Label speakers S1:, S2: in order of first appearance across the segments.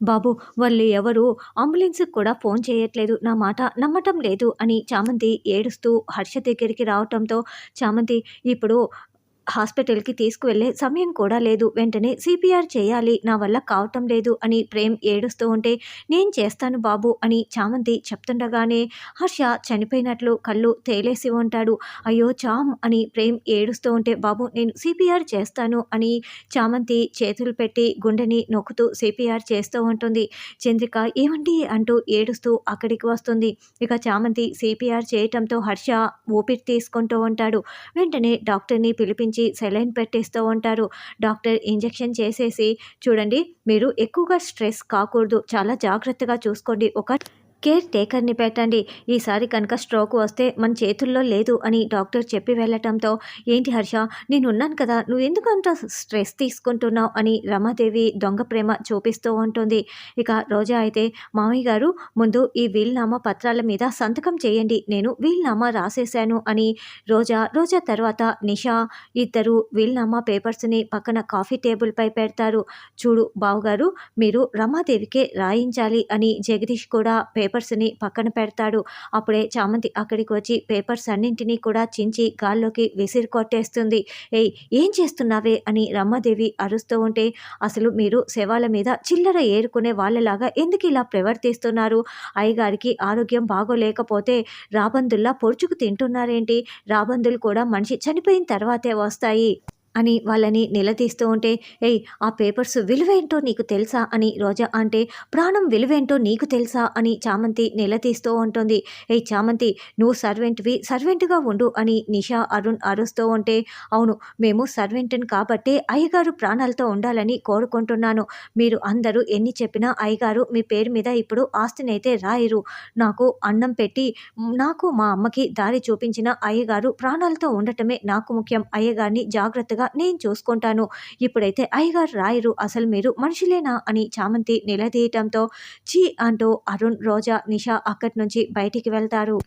S1: బాబు వాళ్ళు ఎవరు అంబులెన్స్‌కి కూడా ఫోన్ చేయట్లేదు. నా మాట నమ్మటం లేదు అని చామంతి ఏడుస్తూ హర్ష దగ్గరికి రావటంతో చామంతి ఇప్పుడు హాస్పిటల్‌కి తీసుకువెళ్ళే సమయం కూడా లేదు. వెంటనే సీపీఆర్ చేయాలి. నా వల్ల కావటం లేదు అని ప్రేమ్ ఏడుస్తూ ఉంటే, నేను చేస్తాను బాబు అని చామంతి చెప్తుండగానే హర్ష చనిపోయినట్లు కళ్ళు తేలేసి ఉంటాడు. అయ్యో! చామ్ అని ప్రేమ్ ఏడుస్తూ ఉంటే, బాబు నేను సీపీఆర్ చేస్తాను అని చామంతి చేతులు పెట్టి గుండెని నొక్కుతూ సీపీఆర్ చేస్తూ ఉంటుంది. చంద్రిక ఏమండి అంటూ ఏడుస్తూ అక్కడికి వస్తుంది. ఇక చామంతి సీపీఆర్ చేయటంతో హర్ష ఊపిరి తీసుకుంటూ ఉంటాడు. వెంటనే డాక్టర్‌ని పిలిపించి సెలైన్ పెట్టేస్తూ ఉంటారు. డాక్టర్ ఇంజెక్షన్ చేసేసి చూడండి మీరు ఎక్కువగా స్ట్రెస్ కాకూడదు. చాలా జాగ్రత్తగా చూసుకోండి. ఒక కేర్ టేకర్‌ని పెట్టండి. ఈసారి కనుక స్ట్రోక్ వస్తే మన చేతుల్లో లేదు అని డాక్టర్ చెప్పి వెళ్ళటంతో ఏంటి హర్ష నేనున్నాను కదా! నువ్వెందుకు అంత స్ట్రెస్ తీసుకుంటున్నావు అని రమాదేవి దొంగ ప్రేమ చూపిస్తూ ఉంటుంది. ఇక రోజా అయితే మామయ్య గారు ముందు ఈ వీల్నామా పత్రాల మీద సంతకం చేయండి. నేను వీల్నామా రాసేశాను అని రోజా, రోజా తర్వాత నిషా ఇద్దరు వీల్నామా పేపర్స్‌ని పక్కన కాఫీ టేబుల్‌పై పెడతారు. చూడు బావుగారు మీరు రమాదేవికే రాయించాలి అని జగదీష్ కూడా పేపర్స్‌ని పక్కన పెడతాడు. అప్పుడే చామంతి అక్కడికి వచ్చి పేపర్స్ అన్నింటినీ కూడా చించి గాల్లోకి విసిరి కొట్టేస్తుంది. ఏయ్! ఏం చేస్తున్నావే అని రమ్మదేవి అరుస్తూ ఉంటే, అసలు మీరు శవాల మీద చిల్లర ఏరుకునే వాళ్ళలాగా ఎందుకు ఇలా ప్రవర్తిస్తున్నారు? అయ్యగారికి ఆరోగ్యం బాగోలేకపోతే రాబందుల్లా పొడుచుకు తింటున్నారేంటి? రాబందులు కూడా మనిషి చనిపోయిన తర్వాతే వస్తాయి. అని వాళ్ళని నిలదీస్తూ ఉంటే, ఏయ్! ఆ పేపర్స్ విలువేంటో నీకు తెలుసా? అని రోజా అంటే, ప్రాణం విలువేంటో నీకు తెలుసా? అని చామంతి నిలదీస్తూ ఉంటుంది. ఏయ్ చామంతి నువ్వు సర్వెంట్‌వి సర్వెంట్‌గా ఉండు అని నిషా, అరుణ్ అరుస్తూ ఉంటే, అవును మేము సర్వెంట్‌ని కాబట్టే అయ్యగారు ప్రాణాలతో ఉండాలని కోరుకుంటున్నాను. మీరు అందరూ ఎన్ని చెప్పినా అయ్యగారు మీ పేరు మీద ఇప్పుడు ఆస్తినైతే రాయరు. నాకు అన్నం పెట్టి నాకు మా అమ్మకి దారి చూపించిన అయ్యగారు ప్రాణాలతో ఉండటమే నాకు ముఖ్యం. అయ్యగారిని జాగ్రత్తగా నేను చూసుకుంటాను. ఇప్పుడైతే అయ్యగారు రాయరు. అసలు మీరు మనుషులేనా? అని చామంతి నిలదీయటంతో ఛీ అంటూ అరుణ్, రోజా, నిషా అక్కడి నుంచి బయటికి వెళ్తారు.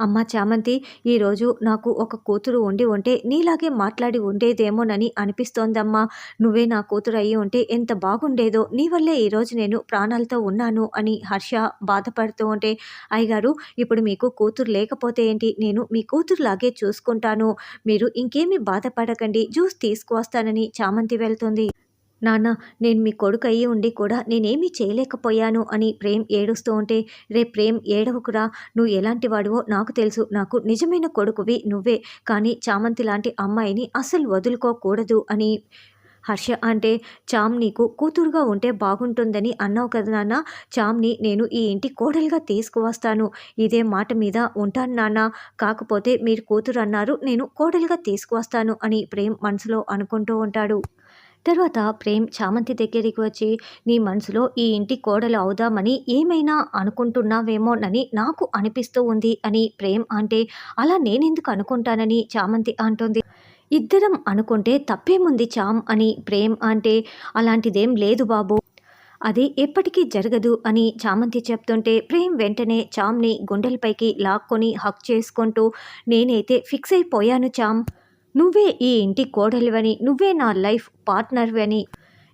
S1: అమ్మ చామంతి ఈరోజు నాకు ఒక కూతురు ఉండి ఉంటే నీలాగే మాట్లాడి ఉండేదేమోనని అనిపిస్తోందమ్మా. నువ్వే నా కూతురు అయ్యి ఉంటే ఎంత బాగుండేదో. నీ వల్లే ఈరోజు నేను ప్రాణాలతో ఉన్నాను అని హర్ష బాధపడుతూ ఉంటే, అయ్యగారు ఇప్పుడు మీకు కూతురు లేకపోతే ఏంటి? నేను మీ కూతురులాగే చూసుకుంటాను. మీరు ఇంకేమీ బాధపడకండి. జ్యూస్ తీసుకువస్తానని చామంతి వెళ్తుంది. నాన్న నేను మీ కొడుకు అయ్యి ఉండి కూడా నేనేమీ చేయలేకపోయాను అని ప్రేమ్ ఏడుస్తూ ఉంటే, రే ప్రేమ్ ఏడవకురా. నువ్వు ఎలాంటి వాడివో నాకు తెలుసు. నాకు నిజమైన కొడుకువి నువ్వే. కానీ చామంతి లాంటి అమ్మాయిని అస్సలు వదులుకోకూడదు అని హర్ష అంటే, చామ్ నీకు కూతురుగా ఉంటే బాగుంటుందని అన్నావు కదా నాన్న. చామ్‌ని నేను ఈ ఇంటి కోడలుగా తీసుకువస్తాను. ఇదే మాట మీద ఉంటాను నాన్న. కాకపోతే మీరు కూతురు అన్నారు. నేను కోడలుగా తీసుకువస్తాను అని ప్రేమ్ మనసులో అనుకుంటూ ఉంటాడు. తర్వాత ప్రేమ్ చామంతి దగ్గరికి వచ్చి, నీ మనసులో ఈ ఇంటి కోడలు అవుదామని ఏమైనా అనుకుంటున్నావేమోనని నాకు అనిపిస్తూ ఉంది అని ప్రేమ్ అంటే, అలా నేనెందుకు అనుకుంటానని చామంతి అంటుంది. ఇద్దరం అనుకుంటే తప్పేముంది చామ్ అని ప్రేమ్ అంటే, అలాంటిదేం లేదు బాబు అది ఎప్పటికీ జరగదు అని చామంతి చెప్తుంటే, ప్రేమ్ వెంటనే చామ్‌ని గుండెలపైకి లాక్కొని హక్ చేసుకుంటూ, నేనైతే ఫిక్స్ అయిపోయాను చామ్. నువ్వే ఈ ఇంటి కోడలివని, నువ్వే నా లైఫ్ పార్ట్నర్‌వని,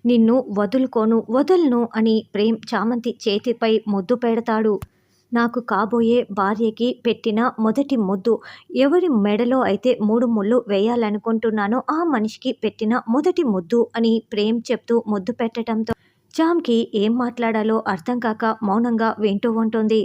S1: నిన్ను వదులుకోను, వదలను అని ప్రేమ్ చామంతి చేతిపై ముద్దు పెడతాడు. నాకు కాబోయే భార్యకి పెట్టిన మొదటి ముద్దు. ఎవరి మెడలో అయితే మూడు ముళ్ళు వేయాలనుకుంటున్నానో ఆ మనిషికి పెట్టిన మొదటి ముద్దు అని ప్రేమ్ చెప్తూ ముద్దు పెట్టడంతో జామ్కి ఏం మాట్లాడాలో అర్థం కాక మౌనంగా వింటూ ఉంటుంది.